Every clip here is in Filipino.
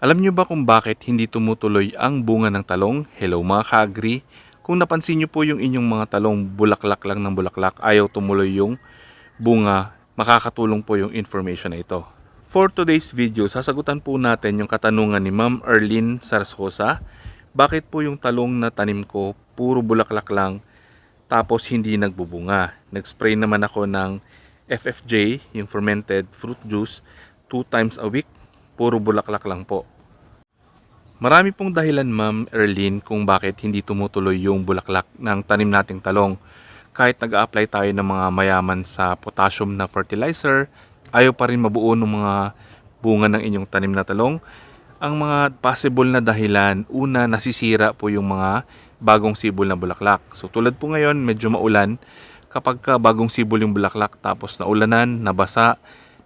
Alam niyo ba kung bakit hindi tumutuloy ang bunga ng talong? Hello mga ka-agree. Kung napansin niyo po yung inyong mga talong bulaklak lang ng bulaklak, ayaw tumuloy yung bunga, makakatulong po yung information na ito. For today's video, sasagutan po natin yung katanungan ni Ma'am Erlyn Sarsosa. Bakit po yung talong na tanim ko, puro bulaklak lang, tapos hindi nagbubunga? Nag-spray naman ako ng FFJ, yung fermented fruit juice, two times a week, puro bulaklak lang po. Marami pong dahilan Ma'am Erlyn kung bakit hindi tumutuloy yung bulaklak ng tanim nating talong. Kahit nag apply tayo ng mga mayaman sa potassium na fertilizer, ayaw pa rin mabuo ng mga bunga ng inyong tanim na talong. Ang mga possible na dahilan, una nasisira po yung mga bagong sibol na bulaklak. So tulad po ngayon, medyo maulan. Kapag ka bagong sibol yung bulaklak tapos naulanan, nabasa,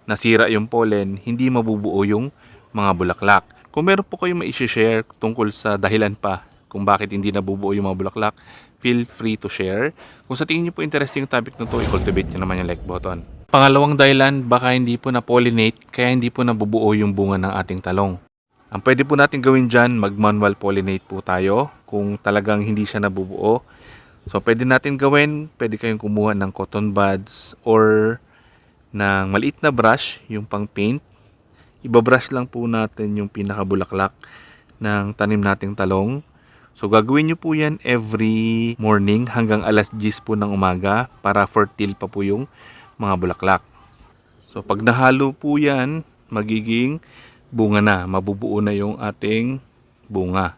nasira yung pollen, hindi mabubuo yung mga bulaklak. Kung meron po kayong ma-share tungkol sa dahilan pa kung bakit hindi nabubuo yung mga bulaklak, feel free to share. Kung sa tingin niyo po interesting yung topic na to, i-cultivate niyo naman yung like button. Pangalawang dahilan, baka hindi po na-pollinate kaya hindi po nabubuo yung bunga ng ating talong. Ang pwede po natin gawin dyan, mag-manual pollinate po tayo kung talagang hindi siya nabubuo. So pwede natin gawin, pwede kayong kumuha ng cotton buds or ng maliit na brush, yung pang paint. Ibabrush lang po natin yung pinakabulaklak ng tanim nating talong. So gagawin nyo po yan every morning hanggang alas 10 po ng umaga para fertile pa po yung mga bulaklak. So pag nahalo po yan, magiging bunga na, mabubuo na yung ating bunga.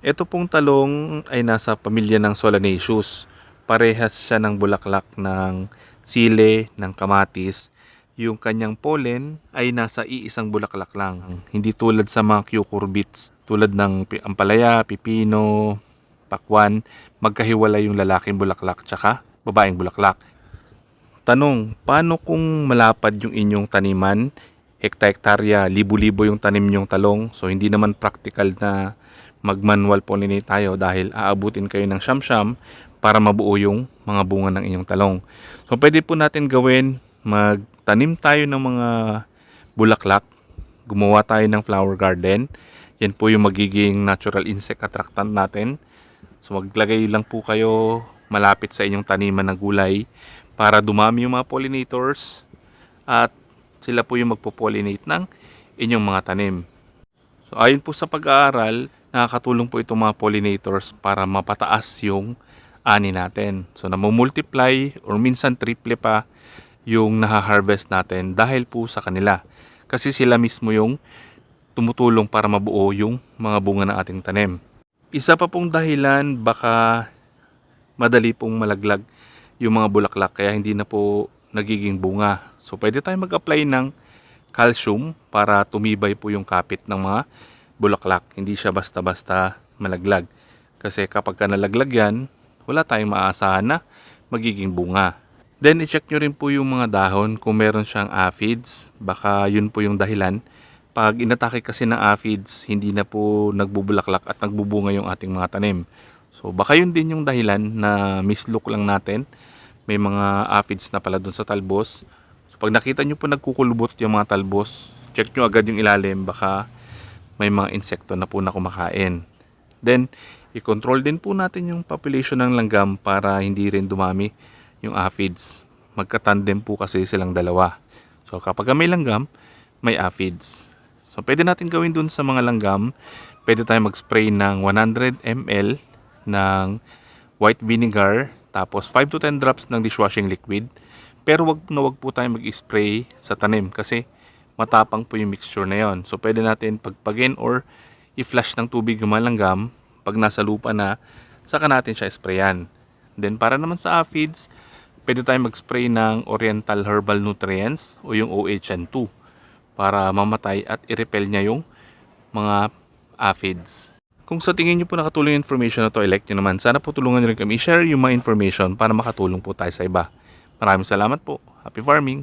Ito pong talong ay nasa pamilya ng Solanaceous. Parehas siya ng bulaklak ng sile, ng kamatis. Yung kanyang pollen ay nasa iisang bulaklak lang. Hindi tulad sa mga cucurbits, tulad ng ampalaya, pipino, pakwan, magkahiwalay yung lalaking bulaklak tsaka babaeng bulaklak. Tanong, paano kung malapad yung inyong taniman? Hekta-hektarya, libo-libo yung tanim nyong talong. So hindi naman practical na mag-manual pollinate tayo dahil aabutin kayo ng siyam-siyam para mabuo yung mga bunga ng inyong talong. So pwede po natin gawin, magtanim tayo ng mga bulaklak, gumawa tayo ng flower garden. Yan po yung magiging natural insect attractant natin. So maglagay lang po kayo malapit sa inyong taniman ng gulay para dumami yung mga pollinators at sila po yung magpo-pollinate ng inyong mga tanim. So ayon po sa pag-aaral, nakakatulong po itong mga pollinators para mapataas yung ani natin. So namumultiply or minsan triple pa yung naha-harvest natin dahil po sa kanila. Kasi sila mismo yung tumutulong para mabuo yung mga bunga ng ating tanim. Isa pa pong dahilan baka madali pong malaglag yung mga bulaklak kaya hindi na po nagiging bunga. So pwede tayong mag-apply ng calcium para tumibay po yung kapit ng mga bulaklak. Hindi siya basta-basta malaglag. Kasi kapag ka nalaglag yan, wala tayong maasahan na magiging bunga. Then, i-check nyo rin po yung mga dahon kung meron siyang aphids. Baka yun po yung dahilan. Pag inatake kasi ng aphids, hindi na po nagbubulaklak at nagbubunga yung ating mga tanim. So, baka yun din yung dahilan na mislook lang natin. May mga aphids na pala dun sa talbos. So, pag nakita nyo po nagkukulubot yung mga talbos, check nyo agad yung ilalim. Baka may mga insekto na po na kumakain. Then, i-control din po natin yung population ng langgam para hindi rin dumami yung aphids. Magkatandem po kasi silang dalawa. So, kapag may langgam, may aphids. So, pwede natin gawin dun sa mga langgam, pwede tayo mag-spray ng 100 ml ng white vinegar, tapos 5 to 10 drops ng dishwashing liquid. Pero wag na wag po tayo mag-spray sa tanim kasi matapang po yung mixture na yon. So, pwede natin pagpagin or i-flush ng tubig yung mga langgam pag nasa lupa na, saka natin siya sprayan. Then, para naman sa aphids, pwede tayo mag-spray ng Oriental Herbal Nutrients o yung OHN2 para mamatay at i-repel niya yung mga aphids. Kung sa tingin niyo po nakatulong yung information na to, elect nyo naman. Sana po tulungan nyo rin kami share yung mga information para makatulong po tayo sa iba. Maraming salamat po. Happy farming!